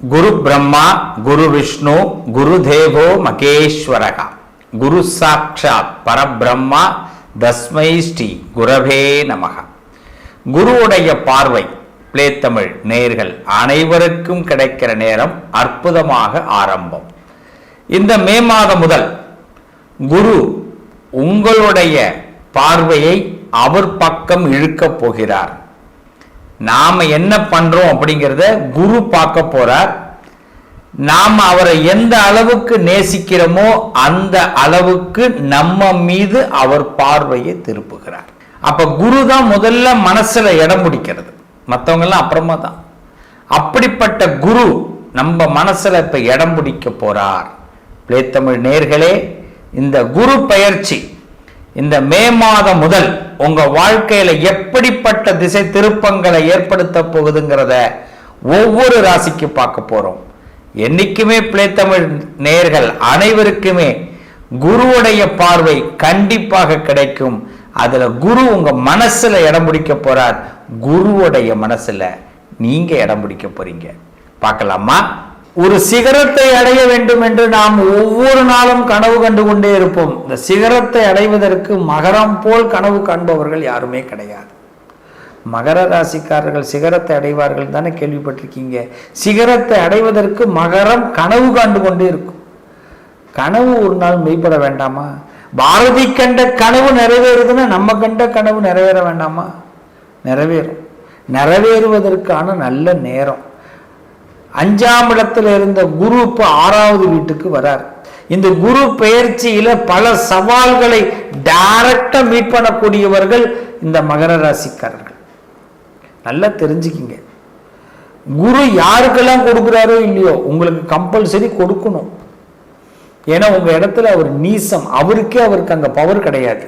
குரு பிரம்மா குரு விஷ்ணு குரு தேவோ மகேஸ்வரகா. குரு சாட்சாத் பரபிரம்மா தஸ்மை ஸ்ரீ குரவே நமக. குருவுடைய பார்வை பிளே தமிழ் நேர்கள் அனைவருக்கும் கிடைக்கிற நேரம் அற்புதமாக ஆரம்பம். இந்த மே மாதம் முதல் குரு உங்களுடைய பார்வையை அவர் பக்கம் இழுக்கப் போகிறார். நாம் என்ன பண்ணுறோம் அப்படிங்கிறத குரு பார்க்க போகிறார் நாம் அவரை எந்த அளவுக்கு நேசிக்கிறோமோ அந்த அளவுக்கு நம்ம மீது அவர் பார்வையை திருப்புகிறார். அப்போ குரு தான் முதல்ல மனசில் இடம் பிடிக்கிறது. மற்றவங்கெல்லாம் அப்புறமா தான். அப்படிப்பட்ட குரு நம்ம மனசில் இப்போ இடம் பிடிக்க போகிறார் பிளேத்தமிழ் நேர்களே இந்த குரு பயிற்சி இந்த மே மாதம் முதல் உங்க வாழ்க்கையில எப்படிப்பட்ட திசை திருப்பங்களை ஏற்படுத்த போகுதுங்கிறத ஒவ்வொரு ராசிக்கு பார்க்க போறோம். என்னைக்குமே பிள்ளைத்தமிழ் நேர்கள் அனைவருக்குமே குருவுடைய பார்வை கண்டிப்பாக கிடைக்கும். அதுல குரு உங்க மனசுல இடம் பிடிக்க போறார். குருவுடைய மனசுல நீங்க இடம் பிடிக்க போறீங்க. பார்க்கலாமா? ஒரு சிகரத்தை அடைய வேண்டும் என்று நாம் ஒவ்வொரு நாளும் கனவு கண்டு கொண்டே இருப்போம். இந்த சிகரத்தை அடைவதற்கு மகரம் போல் கனவு காண்பவர்கள் யாருமே கிடையாது. மகர ராசிக்காரர்கள் சிகரத்தை அடைவார்கள் தானே கேள்விப்பட்டிருக்கீங்க. சிகரத்தை அடைவதற்கு மகரம் கனவு காண்டு கொண்டே இருக்கும். கனவு ஒரு நாள் மெய்ப்பட வேண்டாமா? பாரதி கண்ட கனவு நிறைவேறுதுன்னா நம்ம கண்ட கனவு நிறைவேற வேண்டாமா? நிறைவேறும். நிறைவேறுவதற்கான நல்ல நேரம். அஞ்சாம் இடத்துல இருந்த குரு இப்போ ஆறாவது வீட்டுக்கு வரார். இந்த குரு பெயர்ச்சியில பல சவால்களை டைரக்டா மீட் பண்ணக்கூடியவர்கள் இந்த மகர ராசிக்காரர்கள். நல்லா தெரிஞ்சுக்கிங்க. குரு யாருக்கெல்லாம் கொடுக்குறாரோ இல்லையோ உங்களுக்கு கம்பல்சரி கொடுக்கணும். ஏன்னா உங்க இடத்துல அவர் நீசம். அவருக்கே அவருக்கு அங்க பவர் கிடையாது.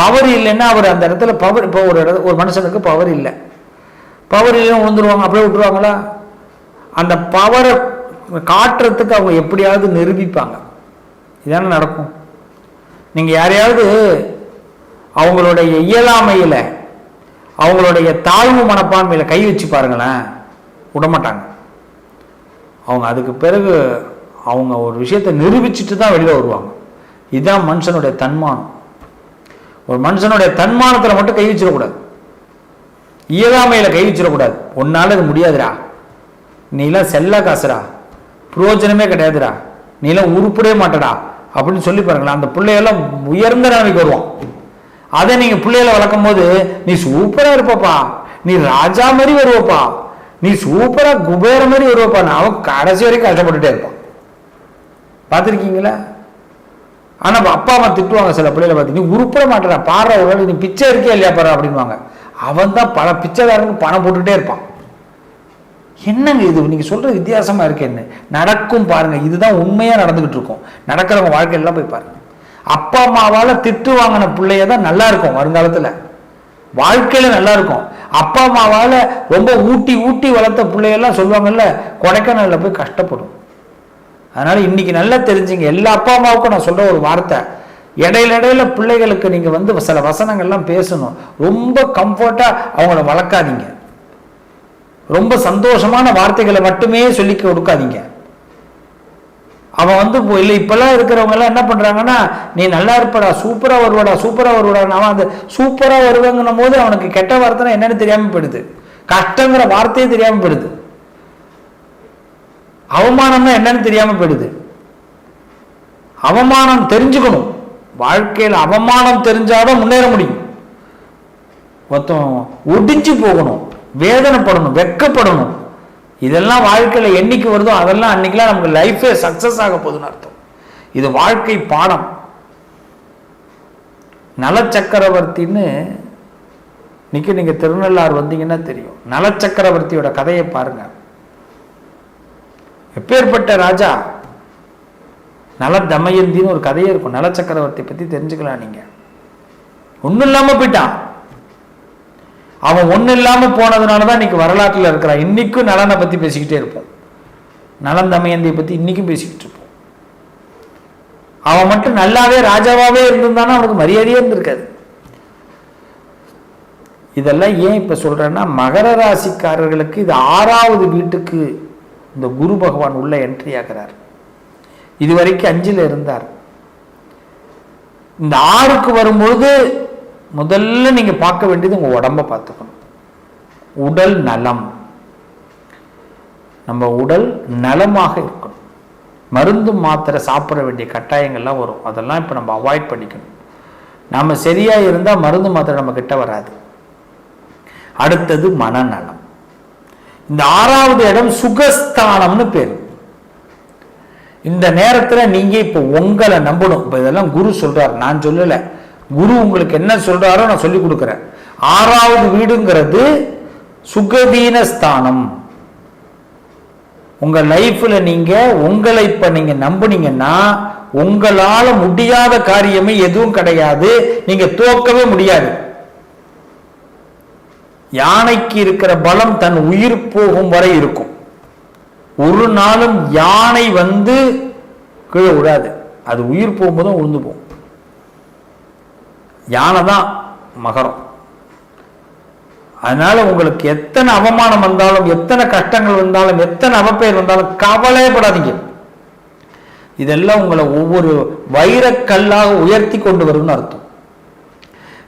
பவர் இல்லைன்னா அவர் அந்த இடத்துல பவர் இப்போ ஒரு இட ஒரு மனுஷனுக்கு பவர் இல்லை. பவர் இல்லைன்னு விழுந்துருவாங்க அப்படியே விட்டுருவாங்களா? அந்த பவரை காட்டுறதுக்கு அவங்க எப்படியாவது நிரூபிப்பாங்க. இதானே நடக்கும். நீங்கள் யாரையாவது அவங்களுடைய இயலாமையில் அவங்களுடைய தாழ்வு மனப்பான்மையில் கை வச்சு பாருங்களேன் விடமாட்டாங்க. அவங்க அதுக்கு பிறகு அவங்க ஒரு விஷயத்தை நிரூபிச்சுட்டு தான் வெளியில் வருவாங்க. இதுதான் மனுஷனுடைய தன்மானம். ஒரு மனுஷனுடைய தன்மானத்தில் மட்டும் கை வச்சிடக்கூடாது. இயலாமையில் கை வச்சிடக்கூடாது. உன்னால அது முடியாதுடா. நீலாம் செல்ல காசுடா. புரோஜனமே கிடையாதுடா. நீலாம் உருப்படவே மாட்டடா. அப்படின்னு சொல்லி பாருங்களேன். அந்த பிள்ளையெல்லாம் உயர்ந்த நிலைமைக்கு வருவோம் அதை நீங்கள் பிள்ளைகளை வளர்க்கும் போது நீ சூப்பராக இருப்பப்பா. நீ ராஜா மாதிரி வருவப்பா. நீ சூப்பராக குபேர மாதிரி வருவப்பா. அவன் கடைசி வரைக்கும் கஷ்டப்பட்டுட்டே இருப்பான். பார்த்துருக்கீங்களா? ஆனால் அப்பா அம்மா திட்டுவாங்க சில பிள்ளைகளை பார்த்து நீ உருப்பிட மாட்டடா. பாடுற ஒரு நீ பிச்சை இருக்கே இல்லையா பாரு அப்படின்வாங்க அவன் தான் பல பிச்சைக்காரனுக்கு பணம் போட்டுகிட்டே இருப்பான். என்னங்க இது? நீங்கள் சொல்கிற வித்தியாசமாக இருக்கு என்ன? நடக்கும் பாருங்கள் இதுதான் உண்மையாக நடந்துக்கிட்டு இருக்கும். நடக்கிறவங்க வாழ்க்கையெல்லாம் போய் பாருங்கள் அப்பா அம்மாவால் திட்டு வாங்கின பிள்ளைய தான் நல்லா இருக்கும் வருங்காலத்தில். வாழ்க்கையில் நல்லா இருக்கும். அப்பா அம்மாவால் ரொம்ப ஊட்டி ஊட்டி வளர்த்த பிள்ளையெல்லாம் சொல்லுவாங்கல்ல கொடைக்கானலில் போய் கஷ்டப்படும். அதனால் இன்னைக்கு நல்லா தெரிஞ்சுங்க. எல்லா அப்பா அம்மாவுக்கும் நான் சொல்கிற ஒரு வார்த்தை. இடையில இடையில பிள்ளைகளுக்கு நீங்கள் வந்து சில வசனங்கள்லாம் பேசணும். ரொம்ப கம்ஃபர்ட்டாக அவங்கள வளர்க்காதீங்க. ரொம்ப சந்தோஷமான வார்த்தைகளை மட்டுமே சொல்லி கொடுக்காதீங்க அவன் வந்து இப்போ இல்லை இப்பெல்லாம் இருக்கிறவங்க எல்லாம் என்ன பண்றாங்கன்னா நீ நல்லா இருப்படா சூப்பரா வருவடா சூப்பரா வருவடா அவன் அந்த சூப்பரா வருவாங்கன்னும் போது அவனுக்கு கெட்ட வார்த்தை என்னன்னு தெரியாம போயிடுது. கஷ்டங்கிற வார்த்தையே தெரியாம போயிடுது. அவமானம்னா என்னன்னு தெரியாம போயிடுது. அவமானம் தெரிஞ்சுக்கணும். வாழ்க்கையில் அவமானம் தெரிஞ்சாதான் முன்னேற முடியும். மொத்தம் ஒடிஞ்சு போகணும். வேதனைப்படணும் வெக்கப்படணும். இதெல்லாம் வாழ்க்கையில் என்னைக்கு வருதோ அதெல்லாம் அன்னைக்கெல்லாம் நமக்கு லைஃபே சக்ஸஸ் ஆக போகுதுன்னு அர்த்தம். இது வாழ்க்கை பாடம். நலச்சக்கரவர்த்தின்னு இன்னைக்கு நீங்க திருநள்ளாறு வந்தீங்கன்னா தெரியும். நலச்சக்கரவர்த்தியோட கதையை பாருங்க. எப்பேற்பட்ட ராஜா? நல தமயந்தின்னு ஒரு கதையே இருக்கும். நலச்சக்கரவர்த்தி பத்தி தெரிஞ்சுக்கலாம் நீங்க. ஒன்றும் இல்லாம போயிட்டான். அவன் ஒன்றும் இல்லாமல் போனதுனால தான் இன்னைக்கு வரலாற்றில் இருக்கிறான் இன்னைக்கும் நலனை பற்றி பேசிக்கிட்டே இருப்போம். நலன் தமயந்தியை பற்றி இன்னைக்கும் பேசிக்கிட்டு இருப்போம். அவன் மட்டும் நல்லாவே ராஜாவாகவே இருந்திருந்தானா? அவனுக்கு மரியாதையே இருந்திருக்காது. இதெல்லாம் ஏன் இப்போ சொல்கிறேன்னா மகர ராசிக்காரர்களுக்கு இது ஆறாவது வீட்டுக்கு இந்த குரு பகவான் உள்ள என்ட்ரி ஆகிறார். இதுவரைக்கும் அஞ்சில் இருந்தார். இந்த ஆறுக்கு வரும்பொழுது முதல்ல நீங்க பார்க்க வேண்டியது உங்க உடம்ப பார்த்துக்கணும். உடல் நலம். நம்ம உடல் நலமாக இருக்கணும். மருந்து மாத்திரை சாப்பிட வேண்டிய கட்டாயங்கள்லாம் வரும். அதெல்லாம் இப்போ நம்ம அவாய்ட் பண்ணிக்கணும். நாம சரியா இருந்தால் மருந்து மாத்திரை நம்ம கிட்ட வராது. அடுத்தது மனநலம். இந்த ஆறாவது இடம் சுகஸ்தானம்னு பேர். இந்த நேரத்துல நீங்க இப்போ உங்களை நம்பணும். இப்போ இதெல்லாம் குரு சொல்றாரு. நான் சொல்லலை. குரு உங்களுக்கு என்ன சொல்றாரோ நான் சொல்லி கொடுக்குறேன். ஆறாவது வீடுங்கிறது சுகதீன ஸ்தானம் உங்க லைஃப்ல நீங்க உங்களை இப்ப நீங்க நம்புனீங்கன்னா உங்களால முடியாத காரியமே எதுவும் கிடையாது. நீங்க தோக்கவே முடியாது. யானைக்கு இருக்கிற பலம் தன் உயிர் போகும் வரை இருக்கும். ஒரு நாளும் யானை வந்து கீழே விடாது அது உயிர் போகும்போதும் உழுந்து போகும். யானை தான் மகரம். அதனால உங்களுக்கு எத்தனை அவமானம் வந்தாலும் எத்தனை கஷ்டங்கள் வந்தாலும் எத்தனை அவப்பெயர் வந்தாலும் கவலைப்படாதீங்க இதெல்லாம் உங்களை ஒவ்வொரு வைரக்கல்லாக உயர்த்தி கொண்டு வரும்னு அர்த்தம்.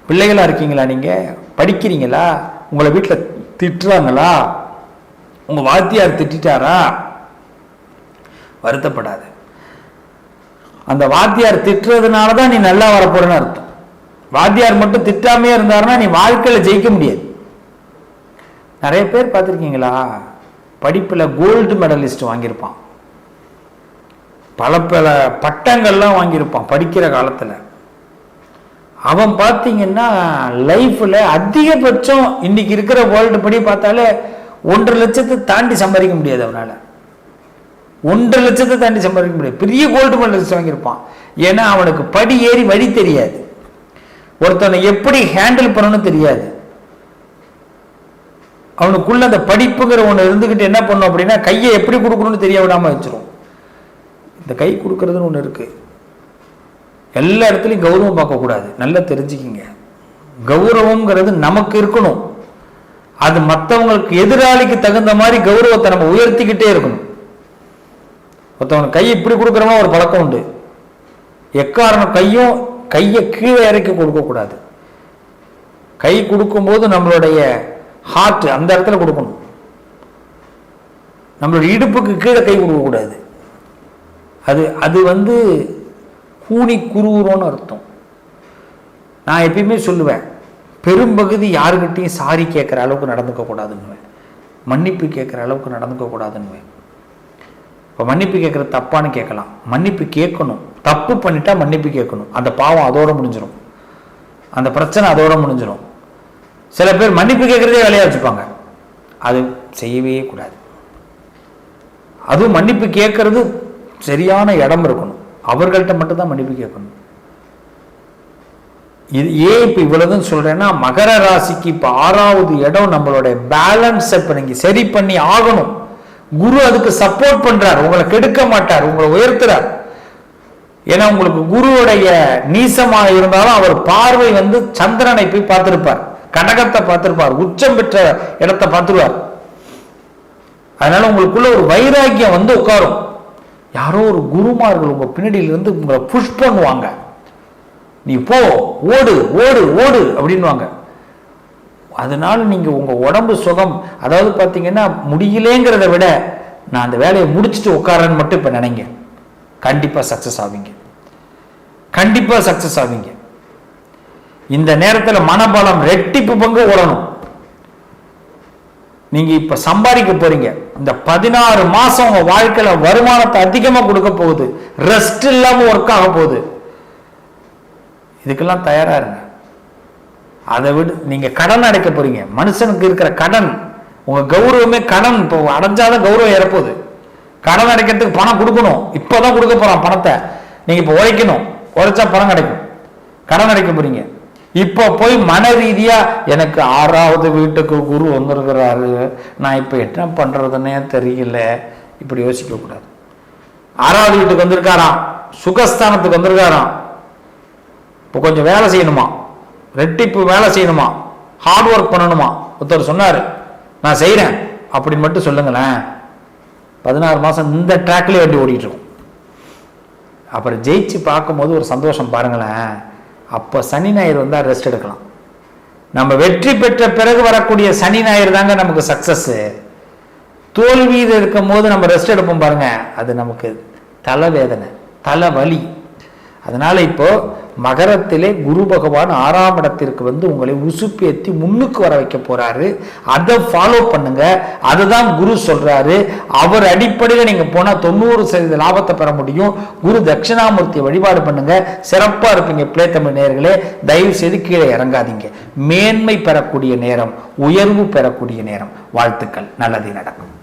பிள்ளைகளா இருக்கீங்களா நீங்க? படிக்கிறீங்களா? உங்களை வீட்டில் திட்டுறாங்களா? உங்க வாத்தியார் திட்டாரா வருத்தப்படாது. அந்த வாத்தியார் திட்டுறதுனால தான் நீ நல்லா வரப்போறன்னு அர்த்தம். வாத்தியார் மட்டும் திட்டாமே இருந்தாருன்னா நீ வாழ்க்கையில ஜெயிக்க முடியாது. நிறைய பேர் பார்த்துருக்கீங்களா? படிப்பில் கோல்டு மெடலிஸ்ட் வாங்கியிருப்பான். பல பல பட்டங்கள்லாம் வாங்கியிருப்பான் படிக்கிற காலத்தில். அவன் பார்த்தீங்கன்னா லைஃப்பில் அதிகபட்சம் இன்னைக்கு இருக்கிற வேர்ல்டு படி பார்த்தாலே ஒன்றரை லட்சத்தை தாண்டி சம்பாதிக்க முடியாது அவனால். ஒன்றரை லட்சத்தை தாண்டி சம்பாதிக்க முடியாது. பெரிய கோல்டு மெடலிஸ்ட் வாங்கியிருப்பான். ஏன்னா அவனுக்கு படி ஏறி வழி தெரியாது. ஒருத்தனை எப்படி ஹேண்டில் பண்ணணும்னு தெரியாது. அவனுக்குள்ள அந்த படிப்புங்கிற ஒன்று இருந்துக்கிட்டு என்ன பண்ணும் அப்படின்னா கையை எப்படி கொடுக்கணும்னு தெரிய விடாம வச்சிரும். இந்த கை கொடுக்கறதுன்னு ஒன்று இருக்கு. எல்லா இடத்துலையும் கௌரவம் பார்க்கக்கூடாது நல்லா தெரிஞ்சுக்கிங்க. கௌரவம்ங்கிறது நமக்கு இருக்கணும். அது மற்றவங்களுக்கு எதிராளிக்கு தகுந்த மாதிரி கௌரவத்தை நம்ம உயர்த்திக்கிட்டே இருக்கணும். ஒருத்தவங்க கை இப்படி கொடுக்குறோமா ஒரு பழக்கம் உண்டு. எக்காரணம் கையும் கையை கீழே இறக்கி கொடுக்கக்கூடாது கை கொடுக்கும்போது நம்மளுடைய ஹார்ட் அந்த இடத்துல கொடுக்கணும். நம்மளுடைய இடுப்புக்கு கீழே கை கொடுக்கக்கூடாது அது அது வந்து கூனி குருவுறோன்னு அர்த்தம். நான் எப்பயுமே சொல்லுவேன் பெரும்பகுதி யாருக்கிட்டையும் சாரி கேட்குற அளவுக்கு நடந்துக்க கூடாதுன்னுவேன். மன்னிப்பு கேட்குற அளவுக்கு நடந்துக்க கூடாதுன்னுவேன். இப்போ மன்னிப்பு கேட்குறது தப்பான்னு கேட்கலாம். மன்னிப்பு கேட்கணும். தப்பு பண்ணிட்டா மன்னிப்பு கேட்கணும். அந்த பாவம் அதோட முடிஞ்சிடும் அந்த பிரச்சனை அதோட முடிஞ்சிடும் சில பேர் மன்னிப்பு கேட்குறதே வேலையாக வச்சுப்பாங்க. அது செய்யவே கூடாது. அதுவும் மன்னிப்பு கேட்கறது சரியான இடம் இருக்கணும். அவர்கள்ட்ட மட்டும்தான் மன்னிப்பு கேட்கணும். இது ஏன் இப்போ இவ்வளவுன்னு சொல்றேன்னா மகர ராசிக்கு இப்போ ஆறாவது இடம் நம்மளுடைய பேலன்ஸை இப்போ நீங்க சரி பண்ணி ஆகணும். குரு அதுக்கு சப்போர்ட் பண்றார். உங்களை கெடுக்க மாட்டார். உங்களை உயர்த்துறார். ஏன்னா உங்களுக்கு குருவுடைய நீசமாக இருந்தாலும் அவர் பார்வை வந்து சந்திரனை போய் பார்த்திருப்பார். கடகத்தை பார்த்திருப்பார். உச்சம் பெற்ற இடத்தை பார்த்துருவார். அதனால உங்களுக்குள்ள ஒரு வைராக்கியம் வந்து உட்காரும். யாரோ ஒரு குருமார்கள் உங்க பின்னாடியில இருந்து உங்களை புஷ் பண்ணுவாங்க. நீ போ ஓடு ஓடு ஓடு அப்படின்வாங்க அதனால நீங்க உங்க உடம்பு சுகம் அதாவது பார்த்தீங்கன்னா முடியலேங்கிறத விட நான் அந்த வேலையை முடிச்சுட்டு உட்காரன்னு மட்டும் இப்ப நினைங்க. கண்டிப்பாக சக்ஸஸ் ஆவீங்க. கண்டிப்பாக சக்ஸஸ் ஆவீங்க. இந்த நேரத்தில் மனபலம் ரெட்டிப்பு பங்கு ஓடணும். நீங்க இப்ப சம்பாதிக்க போறீங்க. இந்த பதினாறு மாசம் உங்க வாழ்க்கையில வருமானத்தை அதிகமா கொடுக்க போகுது. ரெஸ்ட் இல்லாம ஒர்க் ஆக போகுது. இதுக்கெல்லாம் தயாரா இருங்க. அதை விட நீங்க கடன் அடைக்க போறீங்க. மனுஷனுக்கு இருக்கிற கடன் உங்க கௌரவமே கடன். இப்போ அடைஞ்சாதான் கௌரவம் ஏறப்போகுது. கடன் அடைக்கிறதுக்கு பணம் கொடுக்கணும். இப்போதான் கொடுக்க போறான் பணத்தை. நீங்க இப்போ உழைக்கணும். உழைச்சா பணம் கிடைக்கும். கடன் அடைக்க போறீங்க. இப்போ போய் மன ரீதியா எனக்கு ஆறாவது வீட்டுக்கு குரு வந்திருக்கிறாரு. நான் இப்போ என்ன பண்றதுன்னே தெரியல. இப்படி யோசிக்க கூடாது. ஆறாவது வீட்டுக்கு வந்திருக்காராம். சுகஸ்தானத்துக்கு வந்திருக்காராம். இப்போ கொஞ்சம் வேலை செய்யணுமா? ரெட்டிப்பு வேலை செய்யணுமா? ஹார்ட் ஒர்க் பண்ணணுமா? ஒருத்தர் சொன்னார் நான் செய்கிறேன் அப்படின்னு மட்டும் சொல்லுங்களேன். பதினாறு மாதம் இந்த ட்ராக்லேயே வண்டி ஓடிட்டு இருக்கும் அப்புறம் ஜெயிச்சு பார்க்கும்போது ஒரு சந்தோஷம் பாருங்களேன். அப்போ சனி ஞாயிறு வந்தால் ரெஸ்ட் எடுக்கலாம். நம்ம வெற்றி பெற்ற பிறகு வரக்கூடிய சனி ஞாயிறு தாங்க நமக்கு சக்ஸஸ்ஸு தோல்வியில் இருக்கும் போது நம்ம ரெஸ்ட் எடுப்போம் பாருங்க. அது நமக்கு தலைவேதனை தலைவலி அதனால இப்போது மகரத்திலே குரு பகவான் ஆறாம் இடத்திற்கு வந்து உங்களை உசுப்பேத்தி முன்னுக்கு வர வைக்க போறாரு. அதை ஃபாலோ பண்ணுங்க. அதுதான் குரு சொல்றாரு. அவர் அடிப்படையில் நீங்க போனா தொண்ணூறு சதவீத லாபத்தை பெற முடியும். குரு தட்சிணாமூர்த்தியை வழிபாடு பண்ணுங்க. சிறப்பா இருப்பீங்க பிளே தமிழ் தயவு செய்து கீழே இறங்காதீங்க. மேன்மை பெறக்கூடிய நேரம் உயர்வு பெறக்கூடிய நேரம். வாழ்த்துக்கள். நல்லது நடக்கும்.